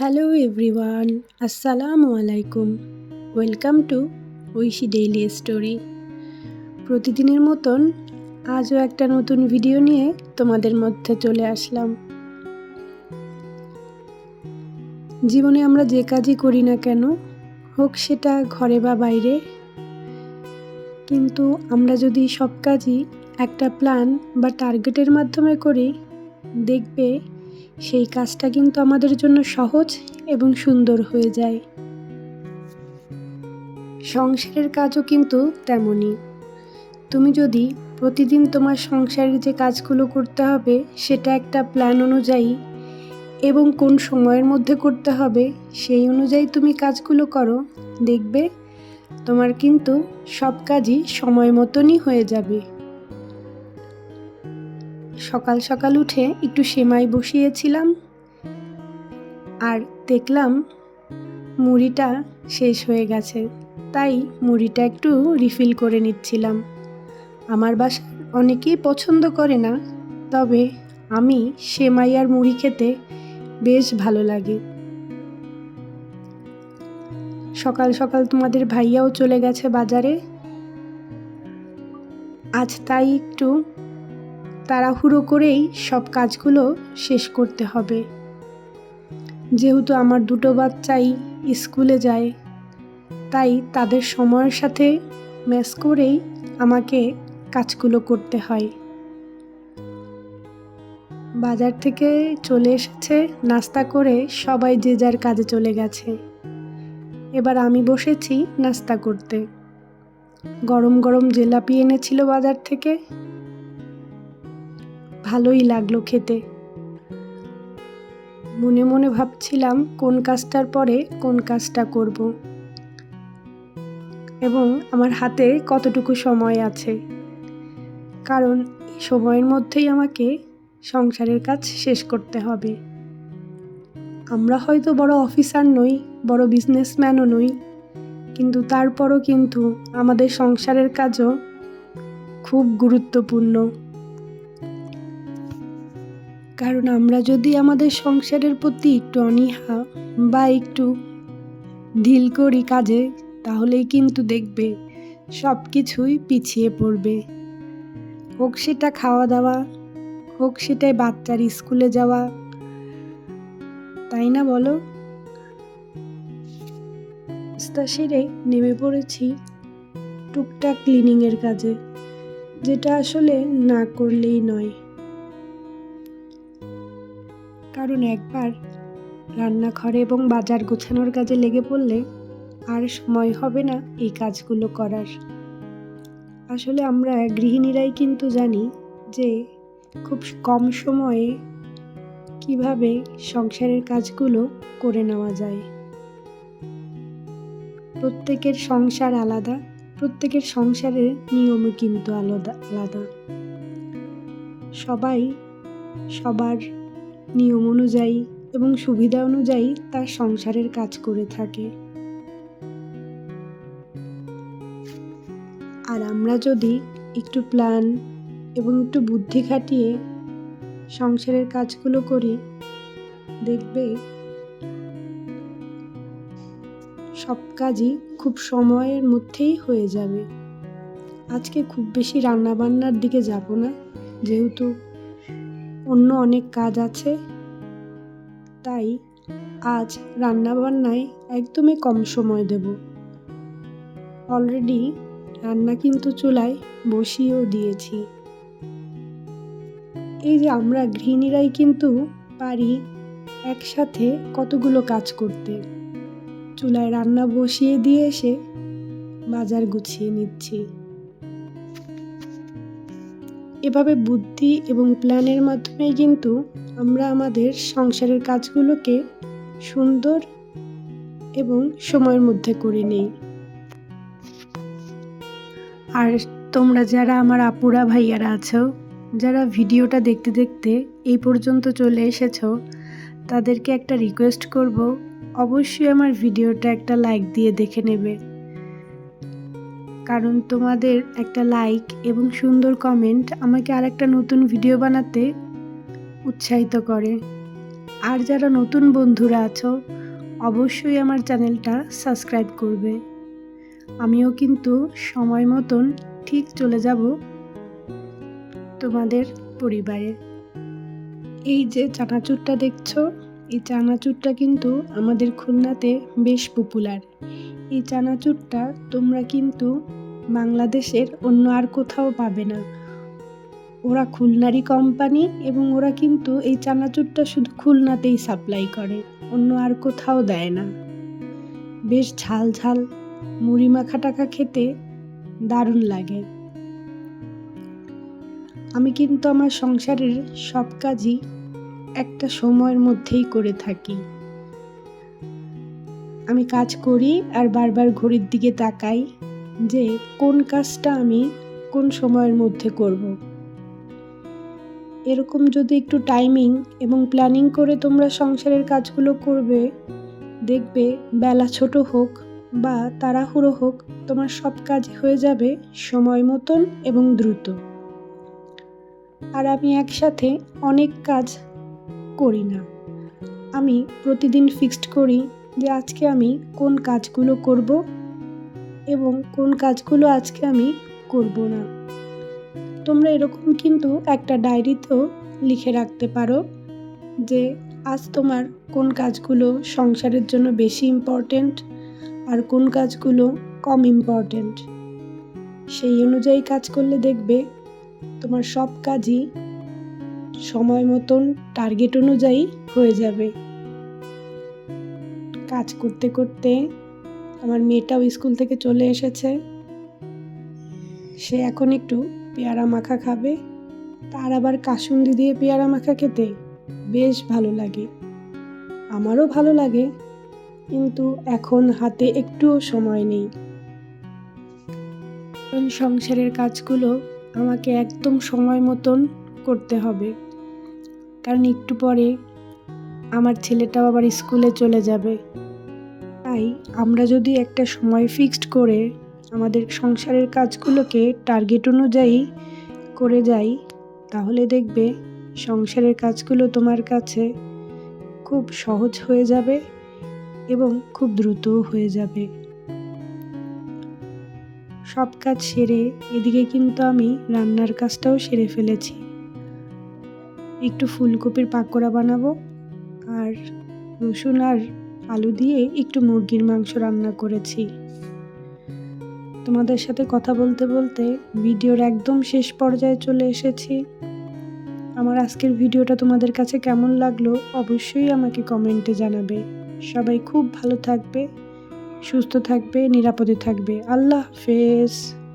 Hello everyone আসসালামু আলাইকুম welcome to Oishi daily story প্রতিদিনের মতন আজও একটা নতুন ভিডিও নিয়ে তোমাদের মধ্যে চলে আসলাম। জীবনে আমরা যে কাজই করি না কেন, হোক সেটা ঘরে বা বাইরে, কিন্তু আমরা যদি সব কাজই একটা প্ল্যান বা টার্গেটের মাধ্যমে করি, দেখবে সেই কাজটা কিন্তু আমাদের জন্য সহজ এবং সুন্দর হয়ে যায়। সংসারের কাজও কিন্তু তেমনই। তুমি যদি প্রতিদিন তোমার সংসারের যে কাজগুলো করতে হবে, সেটা একটা প্ল্যান অনুযায়ী এবং কোন সময়ের মধ্যে করতে হবে, সেই অনুযায়ী তুমি কাজগুলো করো, দেখবে তোমার কিন্তু সব কাজই সময় মতনই হয়ে যাবে। সকাল সকাল উঠে একটু সেমাই বসিয়েছিলাম। আর দেখলাম মুড়িটা শেষ হয়ে গেছে, তাই মুড়িটা একটু রিফিল করে নিচ্ছিলাম। আমার বাসা অনেকেই পছন্দ করে না, তবে আমি সেমাই আর মুড়ি খেতে বেশ ভালো লাগে। সকাল সকাল তোমাদের ভাইয়াও চলে গেছে বাজারে। আজ তাই একটু তাড়াহুড়ো করেই সব কাজগুলো শেষ করতে হবে। যেহেতু আমার দুটো বাচ্চাই স্কুলে যায়, তাই তাদের সময়ের সাথে ম্যাচ করেই আমাকে কাজগুলো করতে হয়। বাজার থেকে চলে এসেছে নাস্তা করে সবাই যে যার কাজে চলে গেছে। এবার আমি বসেছি নাস্তা করতে। গরম গরম জেলাপি এনেছিল বাজার থেকে। ভালোই লাগল খেতে। মনে মনে ভাবছিলাম কোন কাজটার পরে কোন কাজটা করব। এবং আমার হাতে কতটুকু সময় আছে। কারণ সময়ের মধ্যেই আমাকে সংসারের কাজ শেষ করতে হবে। আমরা হয়তো বড় অফিসার নই, বড় বিজনেসম্যানও নই, কিন্তু তারপরও কিন্তু আমাদের সংসারের কাজও খুব গুরুত্বপূর্ণ। কারণ আমরা যদি আমাদের সংসারের প্রতি একটু অনীহা বা একটু ঢিল করি কাজে, তাহলেই কিন্তু দেখবে সব কিছুই পিছিয়ে পড়বে। হোক সেটা খাওয়া দাওয়া, হোক সেটাই বাচ্চার স্কুলে যাওয়া, তাই না বলো? রাস্তা সেরে নেমে পড়েছি টুকটাক ক্লিনিংয়ের কাজে, যেটা আসলে না করলেই নয়। কারণ একবার রান্নাঘরে এবং বাজার গোছানোর কাজে লেগে পড়লে আর সময় হবে না এই কাজগুলো করার। আসলে আমরা গৃহিণীরাই কিন্তু জানি যে খুব কম সময়ে কীভাবে সংসারের কাজগুলো করে নেওয়া যায়। প্রত্যেকের সংসার আলাদা, প্রত্যেকের সংসারের নিয়মও কিন্তু আলাদা আলাদা। সবাই সবার নিয়ম অনুযায়ী এবং সুবিধা অনুযায়ী তার সংসারের কাজ করে থাকে। আর আমরা যদি একটু প্ল্যান এবং একটু বুদ্ধি খাটিয়ে সংসারের কাজগুলো করি, দেখবে সব কাজই খুব সময়ের মধ্যেই হয়ে যাবে। আজকে খুব বেশি রান্নাবান্নার দিকে যাব না, যেহেতু অন্য অনেক কাজ আছে। তাই আজ রান্নাবান্নায় একদমই কম সময় দেব। অলরেডি রান্না কিন্তু চুলায় বসিয়েও দিয়েছি। এই যে আমরা গৃহিণীরাই কিন্তু পারি একসাথে কতগুলো কাজ করতে। চুলায় রান্না বসিয়ে দিয়ে এসে বাজার গুছিয়ে নিচ্ছি। এভাবে বুদ্ধি এবং প্ল্যানের মাধ্যমে কিন্তু আমরা আমাদের সংসারের কাজগুলোকে সুন্দর এবং সময়ের মধ্যে করে নেই। আর তোমরা যারা আমার আপুরা ভাইয়ারা আছো, যারা ভিডিওটা দেখতে দেখতে এই পর্যন্ত চলে এসেছ, তাদেরকে একটা রিকোয়েস্ট করব, অবশ্যই আমার ভিডিওটা একটা লাইক দিয়ে দেখে নেবে। কারণ তোমাদের একটা লাইক এবং সুন্দর কমেন্ট আমাকে আর একটা নতুন ভিডিও বানাতে উৎসাহিত করে। আর যারা নতুন বন্ধুরা আছো, অবশ্যই আমার চ্যানেলটা সাবস্ক্রাইব করবে। আমিও কিন্তু সময় মতন ঠিক চলে যাব তোমাদের পরিবারে। এই যে চানাচুরটা দেখছ এই চানাচুরটা কিন্তু আমাদের খুলনাতে বেশ পপুলার এই চানাচুরটা তোমরা কিন্তু বাংলাদেশের অন্য আর কোথাও পাবে না। ওরা খুলনারই কোম্পানি এবং ওরা কিন্তু এই চানাচুরটা শুধু খুলনাতেই সাপ্লাই করে, অন্য আর কোথাও দেয় না। বেশ ঝাল ঝাল, মুড়ি মাখা টাকা খেতে দারুণ লাগে। আমি কিন্তু আমার সংসারের সব কাজই একটা সময়ের মধ্যেই করে থাকি আমি কাজ করি আর বারবার ঘড়ির দিকে তাকাই যে কোন কাজটা আমি কোন সময়ের মধ্যে করব। এরকম যদি একটু টাইমিং এবং প্ল্যানিং করে তোমরা সংসারের কাজগুলো করবে, দেখবে বেলা ছোট হোক বা তাড়াহুড়ো হোক, তোমার সব কাজ হয়ে যাবে সময় মতন এবং দ্রুত আর আমি একসাথে অনেক কাজ করি না। আমি প্রতিদিন ফিক্সড করি যে আজকে আমি কোন কাজগুলো করব এবং কোন কাজগুলো আজকে আমি করব না। তোমরা এরকম কিন্তু একটা ডায়েরিতেও লিখে রাখতে পারো যে আজ তোমার কোন কাজগুলো সংসারের জন্য বেশি ইম্পর্ট্যান্ট আর কোন কাজগুলো কম ইম্পর্ট্যান্ট সেই অনুযায়ী কাজ করলে দেখবে তোমার সব কাজই সময় মতন টার্গেট অনুযায়ী হয়ে যাবে। কাজ করতে করতে আমার মেয়েটাও স্কুল থেকে চলে এসেছে। সে এখন একটু পেয়ারা মাখা খাবে। তার আবার কাসুন্দি দিয়ে পেয়ারা মাখা খেতে বেশ ভালো লাগে। আমারও ভালো লাগে, কিন্তু এখন হাতে একটুও সময় নেই। সংসারের কাজগুলো আমাকে একদম সময় মতন করতে হবে। কারণ একটু পরে আমার ছেলেটাও আবার স্কুলে চলে যাবে। তাই আমরা যদি একটা সময় ফিক্সড করে আমাদের সংসারের কাজগুলোকে টার্গেট অনুযায়ী করে যাই, তাহলে দেখবে সংসারের কাজগুলো তোমার কাছে খুব সহজ হয়ে যাবে এবং খুব দ্রুতও হয়ে যাবে। সব কাজ সেরে এদিকে কিন্তু আমি রান্নার কাজটাও সেরে ফেলেছি। একটু ফুলকপির পাকোড়া বানাবো আর রসুন আর আলু দিয়ে একটু মুরগির মাংস রান্না করেছি। তোমাদের সাথে কথা বলতে বলতে ভিডিওর একদম শেষ পর্যায়ে চলে এসেছি। আমার আজকের ভিডিওটা তোমাদের কাছে কেমন লাগল অবশ্যই আমাকে কমেন্টে জানাবে। সবাই খুব ভালো থাকবে, সুস্থ থাকবে, নিরাপদে থাকবে। আল্লাহ হাফেজ।